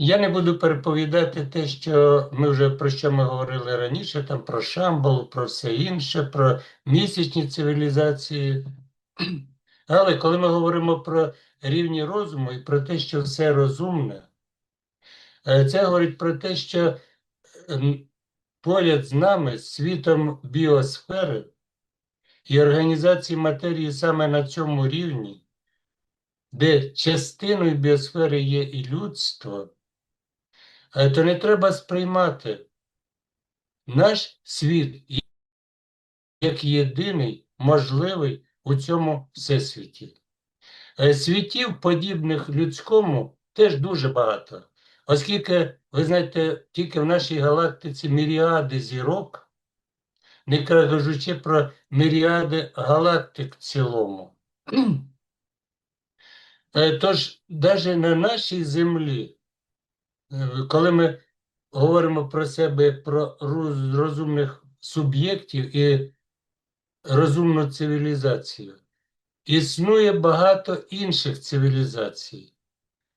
Я не буду переповідати те, що ми вже про що ми говорили раніше, там про Шамбалу, про все інше, про місячні цивілізації. Але коли ми говоримо про рівні розуму і про те, що все розумне, е, це говорить про те, що ем, поряд з нами, світом біосфери і організації матерії саме на цьому рівні, де частиною біосфери є і людство, е, то не треба сприймати наш світ як єдиний можливий у цьому всесвіті. Е, Світів, подібних людському, теж дуже багато, оскільки, ви знаєте, тільки в нашій галактиці міріади зірок, не кажучи про міріади галактик в цілому. Е, Тож, навіть на нашій землі, е, коли ми говоримо про себе про роз- розумних суб'єктів і розумну цивілізацію, існує багато інших цивілізацій.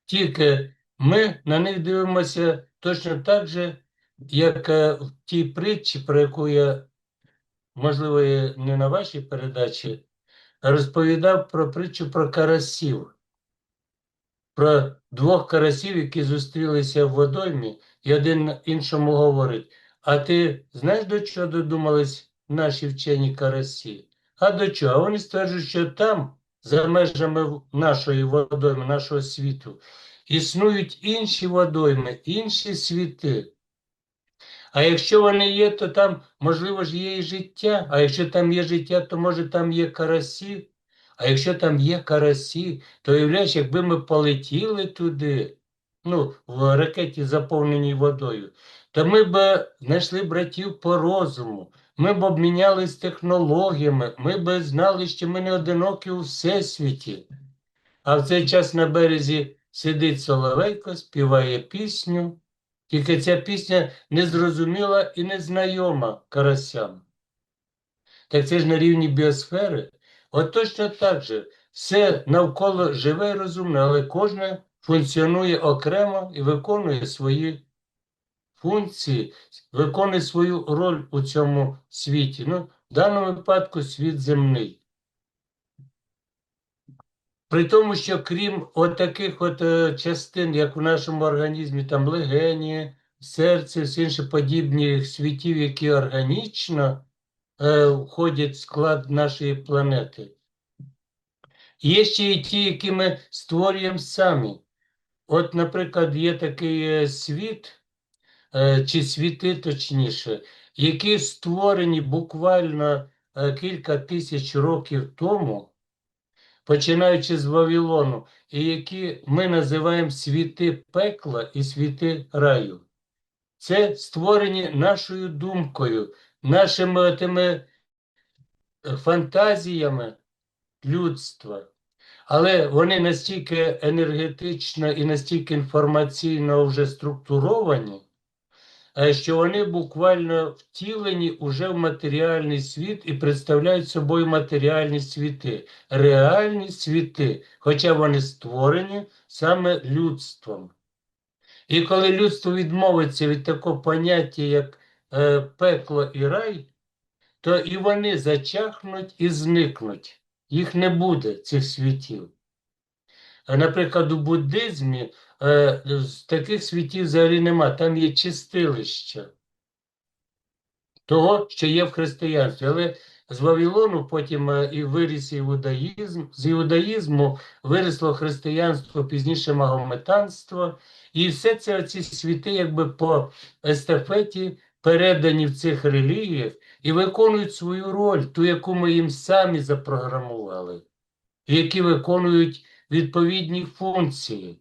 Тільки ми на них дивимося точно так же, як е, в тій притчі, про яку я, можливо, не на вашій передачі, розповідав про притчу про карасів, про двох карасів, які зустрілися в водоймі, і один іншому говорить: А ти знаєш, до чого додумались наші вчені карасі? А до чого? А вони стверджують, що там, за межами нашої водойми, нашого світу, існують інші водойми, інші світи. А якщо вони є, то там, можливо ж, є і життя. А якщо там є життя, то може там є карасі. А якщо там є карасі, то уявляєш, якби ми полетіли туди, ну, в ракеті, заповненій водою, то ми б знайшли братів по розуму, ми б обмінялись технологіями, ми б знали, що ми не одинокі у всесвіті. А в цей час на березі сидить Соловейко, співає пісню. Тільки ця пісня незрозуміла і незнайома карасям. Так це ж на рівні біосфери. От точно так же все навколо живе і розумне, але кожне функціонує окремо і виконує свої функції, виконує свою роль у цьому світі. Ну, в даному випадку світ земний. При тому, що крім от таких от е, частин, як в нашому організмі, там легені, серце, всі інші подібні світів, які органічно входять в склад нашої планети. Є ще і ті, які ми створюємо самі. От, наприклад, є такий е, світ, е, чи світи точніше, які створені буквально е, кілька тисяч років тому, починаючи з Вавилону, і які ми називаємо світи пекла і світи раю. Це створені нашою думкою, нашими тими е, фантазіями людства. Але вони настільки енергетично і настільки інформаційно вже структуровані, е, що вони буквально втілені уже в матеріальний світ і представляють собою матеріальні світи, реальні світи, хоча вони створені саме людством. І коли людство відмовиться від такого поняття, як е, пекло і рай, то і вони зачахнуть і зникнуть. Їх не буде, цих світів. Наприклад, у буддизмі е, таких світів взагалі нема. Там є чистилища того, що є в християнстві. Але з Вавилону потім е, і виріс іудаїзм, з іудаїзму виросло християнство, пізніше магометанство. І все це ці світи, якби по естафеті передані в цих релігіях і виконують свою роль, ту, яку ми їм самі запрограмували, які виконують відповідні функції.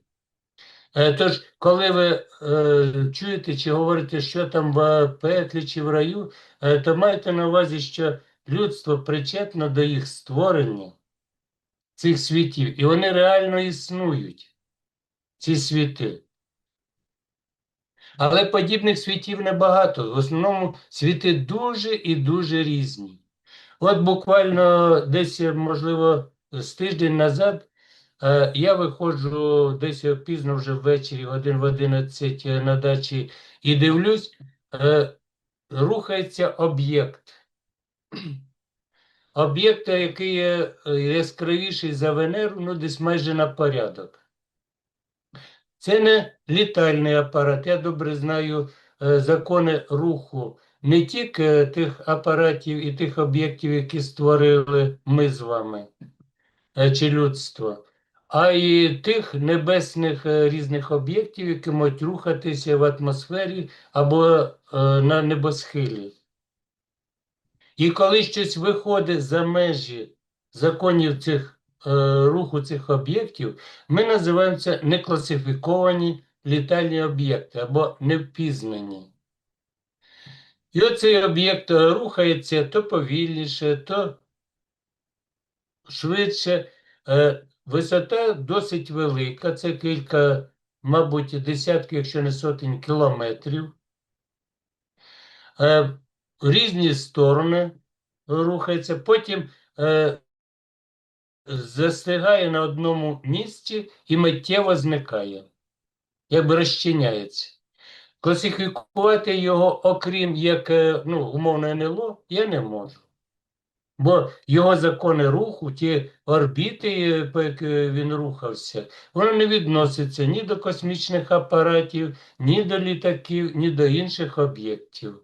Е, Тож, коли ви е, чуєте чи говорите, що там в пеклі чи в раю, е, то майте на увазі, що людство причетно до їх створення цих світів, і вони реально існують, ці світи. Але подібних світів небагато. В основному світи дуже і дуже різні. От буквально десь, можливо, з тиждень назад е, я виходжу десь пізно вже ввечері, годин в 11 на дачі, і дивлюсь, е, рухається об'єкт. Об'єкт, який є е, яскравіший за Венеру, ну десь майже на порядок. Це не літальний апарат. Я добре знаю е, закони руху не тільки тих апаратів і тих об'єктів, які створили ми з вами е, чи людство, а й тих небесних е, різних об'єктів, які можуть рухатися в атмосфері або на небосхилі. І коли щось виходить за межі законів цих руху цих об'єктів, ми називаємо це некласифіковані літальні об'єкти або невпізнані. І оцей об'єкт е, рухається то повільніше, то швидше. Е, Висота досить велика, це кілька, мабуть, десятків, якщо не сотень кілометрів. Е, різні сторони рухається, потім е, застигає на одному місці і миттєво зникає, якби розчиняється. Класифікувати його, окрім як е, ну, умовно НЛО, я не можу. Бо його закони руху, ті орбіти, е, по яких він рухався, воно не відноситься ні до космічних апаратів, ні до літаків, ні до інших об'єктів.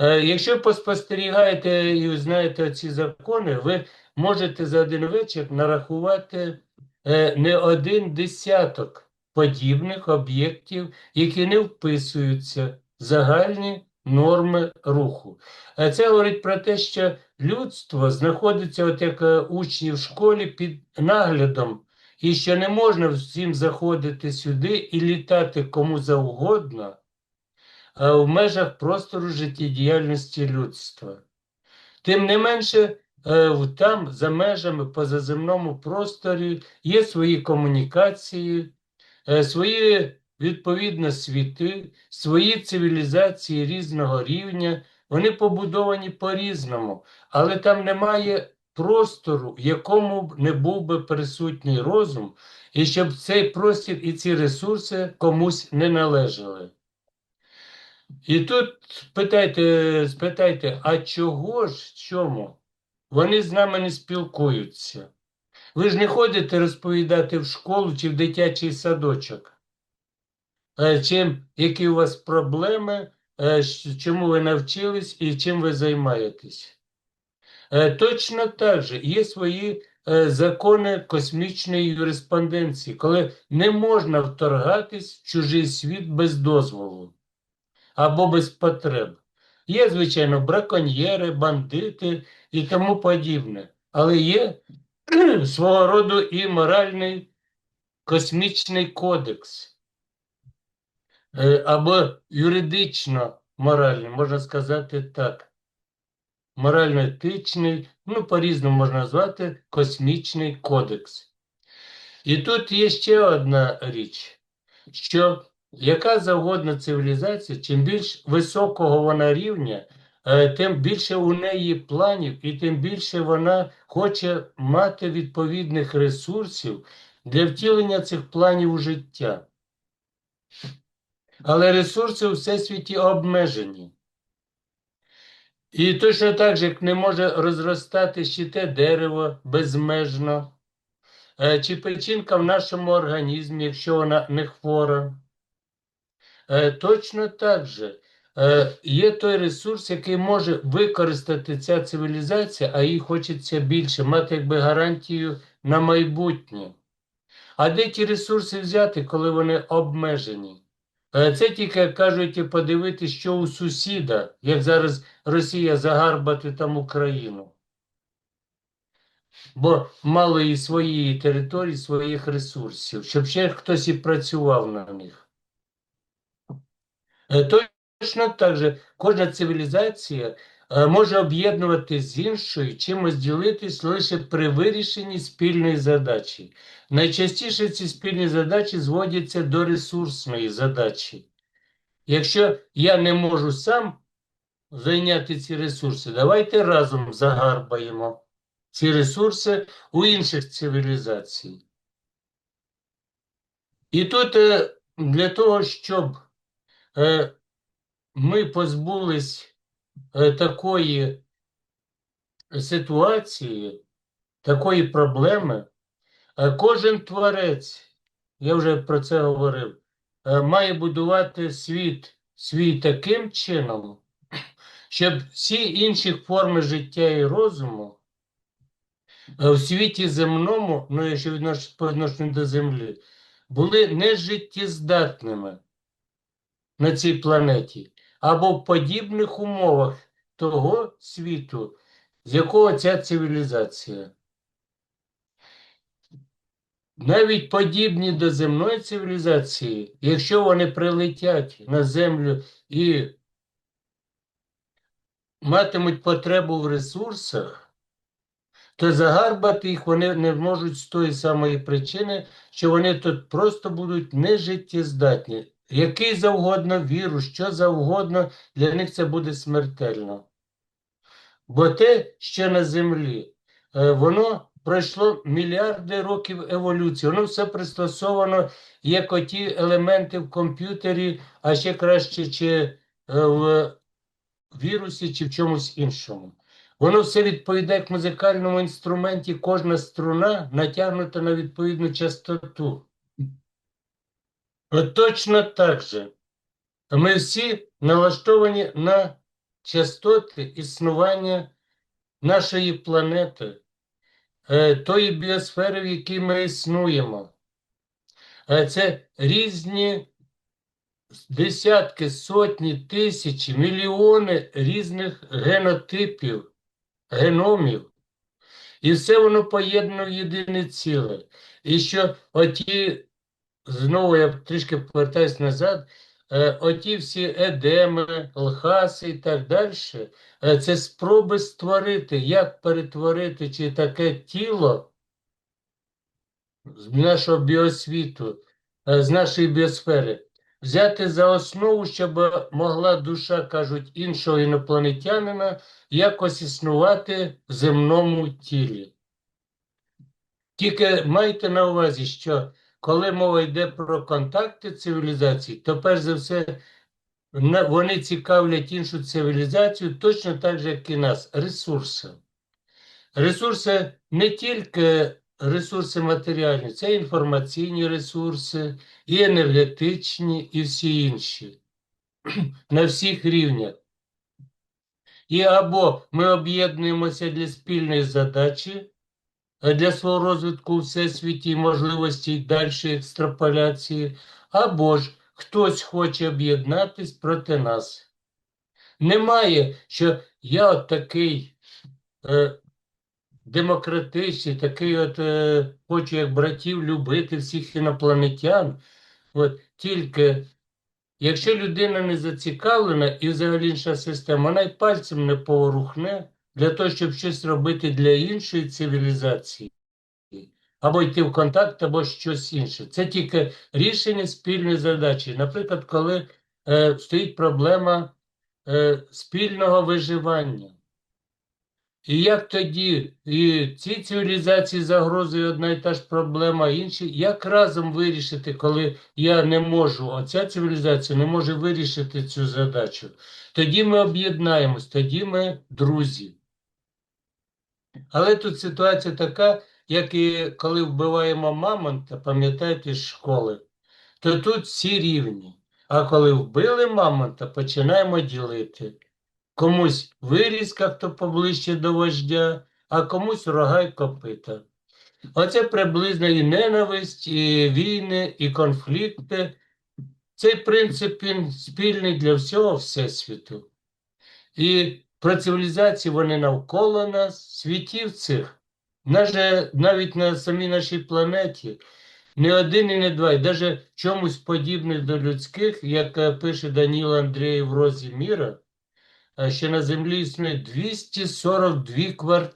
Е, Якщо поспостерігаєте і знаєте ці закони, ви можете за один вечір нарахувати е, не один десяток подібних об'єктів, які не вписуються в загальні норми руху. Е, Це говорить про те, що людство знаходиться, от як учні в школі, під наглядом, і що не можна всім заходити сюди і літати кому завгодно в межах простору життєдіяльності людства. Тим не менше, е, там, за межами позаземному просторі, є свої комунікації, е, свої відповідно світи, свої цивілізації різного рівня. Вони побудовані по-різному, але там немає простору, в якому не був би присутній розум, і щоб цей простір і ці ресурси комусь не належали. І тут спитайте, спитайте, а чого ж чому? Вони з нами не спілкуються. Ви ж не ходите розповідати в школу чи в дитячий садочок. Е, Чим, які у вас проблеми, е, чому ви навчились і чим ви займаєтесь. Е, Точно так же є свої закони космічної юриспонденції, коли не можна вторгатись в чужий світ без дозволу або без потреб. Є, звичайно, браконьєри, бандити і тому подібне, але є свого роду і моральний космічний кодекс, Е, або юридично моральний, можна сказати так. Морально-етичний, ну, по-різному можна назвати космічний кодекс. І тут є ще одна річ, що яка завгодно цивілізація, чим більш високого вона рівня, е, тим більше у неї планів, і тим більше вона хоче мати відповідних ресурсів для втілення цих планів у життя. Але ресурси у всесвіті обмежені. І точно так же, як не може розростати ще те дерево безмежно, е, чи печінка в нашому організмі, якщо вона не хвора. Е, Точно так же е, є той ресурс, який може використати ця цивілізація, а їй хочеться більше, мати якби гарантію на майбутнє. А де ті ресурси взяти, коли вони обмежені? Е, Це тільки як кажуть, подивитися, що у сусіда, як зараз Росія загарбати там Україну. Бо мало і своєї території, своїх ресурсів, щоб ще хтось і працював на них. Е, Точно так же кожна цивілізація е, може об'єднувати з іншою, чимось ділитись лише при вирішенні спільної задачі. Найчастіше ці спільні задачі зводяться до ресурсної задачі. Якщо я не можу сам зайняти ці ресурси, давайте разом загарбаємо. ці ресурси у інших цивілізацій. І тут е, для того, щоб ми позбулись е, такої ситуації, такої проблеми, е, кожен творець, я вже про це говорив, е, має будувати світ свій таким чином, щоб всі інші форми життя і розуму е, в світі земному, ну якщо віднош- по відношенню до землі, були нежиттєздатними на цій планеті або в подібних умовах того світу, з якого ця цивілізація. Навіть подібні до земної цивілізації, якщо вони прилетять на землю і матимуть потребу в ресурсах, то загарбати їх вони не можуть з тої самої причини, що вони тут просто будуть нежиттєздатні. Який завгодно вірус, що завгодно, для них це буде смертельно. Бо те, що на землі, е, воно пройшло мільярди років еволюції, воно все пристосовано, як оті елементи в комп'ютері, а ще краще, чи е, в вірусі, чи в чомусь іншому. Воно все відповідає як музикальному інструменті, кожна струна натягнута на відповідну частоту. Точно так же. Ми всі налаштовані на частоти існування нашої планети, е, тої біосфери, в якій ми існуємо. Е, Це різні десятки, сотні, тисячі, мільйони різних генотипів, геномів. І все воно поєднано в єдине ціле. І що оті, знову я трішки повертаюсь назад, е, оті всі едеми, лхаси і так далі, е, це спроби створити, як перетворити чи таке тіло з нашого біосвіту, е, з нашої біосфери, взяти за основу, щоб могла душа, кажуть, іншого інопланетянина якось існувати в земному тілі. Тільки майте на увазі, що коли мова йде про контакти цивілізацій, то перш за все вони цікавлять іншу цивілізацію точно так же, як і нас, ресурси. Ресурси не тільки ресурси матеріальні, це інформаційні ресурси, і енергетичні, і всі інші. На всіх рівнях. І або ми об'єднуємося для спільної задачі, для свого розвитку у всесвіті і можливості дальшої екстраполяції, або ж хтось хоче об'єднатись проти нас. Немає, що я от такий е, демократичний, такий от е, хочу як братів любити всіх інопланетян. От, тільки якщо людина не зацікавлена і взагалі інша система, вона й пальцем не поворухне для того, щоб щось робити для іншої цивілізації, або йти в контакт, або щось інше. Це тільки рішення спільної задачі. Наприклад, коли е, стоїть проблема е, спільного виживання. І як тоді і ці цивілізації загрозує одна і та ж проблема, інші, як разом вирішити, коли я не можу, оця цивілізація не може вирішити цю задачу. Тоді ми об'єднаємось, тоді ми друзі. Але тут ситуація така, як і коли вбиваємо мамонта, пам'ятаєте, з школи, то тут всі рівні. А коли вбили мамонта, починаємо ділити. Комусь вирізка, хто поближче до вождя, а комусь рога й копита. Оце приблизно і ненависть, і війни, і конфлікти. Цей принцип він спільний для всього Всесвіту. І про цивілізації вони навколо нас, світів цих, навіть на самій нашій планеті, не один і не два, і навіть чомусь подібних до людських, як е, пише Даніл Андрієв в розі міра, а ще на землі існує 242 квартири,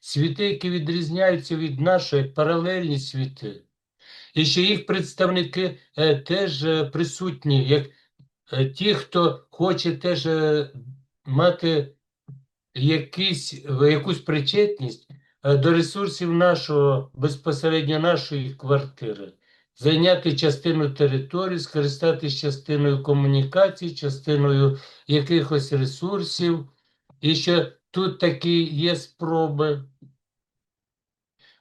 світи, які відрізняються від нашої, паралельні світи. І що їх представники е, теж е, присутні, як е, ті, хто хоче теж е, мати якісь, якусь причетність е, до ресурсів нашого, безпосередньо нашої квартири. Зайняти частину території, скористатися частиною комунікацій, частиною якихось ресурсів, і що тут такі є спроби.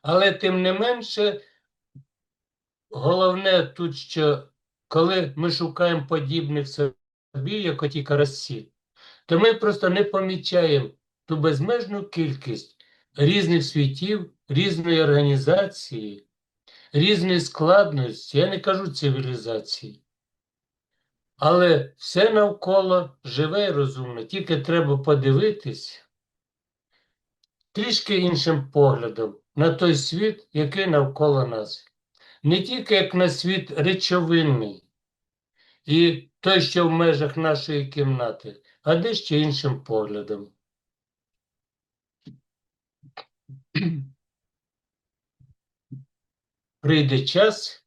Але тим не менше, головне тут, що коли ми шукаємо подібних собі, як оті карасі, то ми просто не помічаємо ту безмежну кількість різних світів, різної організації, різної складності, я не кажу цивілізації. Але все навколо живе і розумне, тільки треба подивитись трішки іншим поглядом на той світ, який навколо нас. Не тільки як на світ речовинний і той, що в межах нашої кімнати, а дещо іншим поглядом. Прийде час,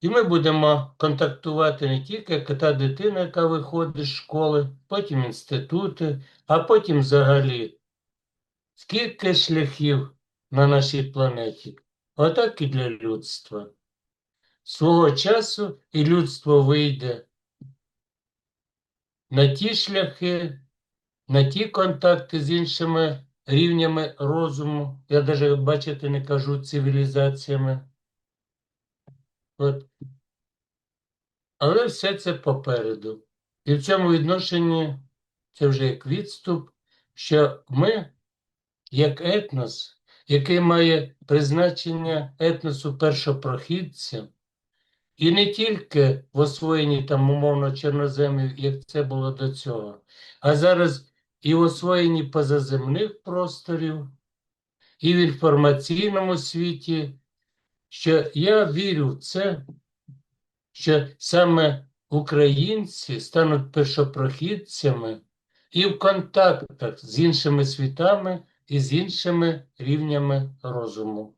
і ми будемо контактувати не тільки як та дитина, яка виходить з школи, потім інститути, а потім взагалі. Скільки шляхів на нашій планеті, отак і для людства. Свого часу і людство вийде на ті шляхи, на ті контакти з іншими рівнями розуму. Я навіть, бачите, не кажу цивілізаціями. От. Але все це попереду. І в цьому відношенні це вже як відступ, що ми, як етнос, який має призначення етносу першопрохідця, і не тільки в освоєнні там умовно чорноземів, як це було до цього, а зараз і в освоєнні позаземних просторів, і в інформаційному світі, що я вірю в це, що саме українці стануть першопрохідцями і в контактах з іншими світами і з іншими рівнями розуму.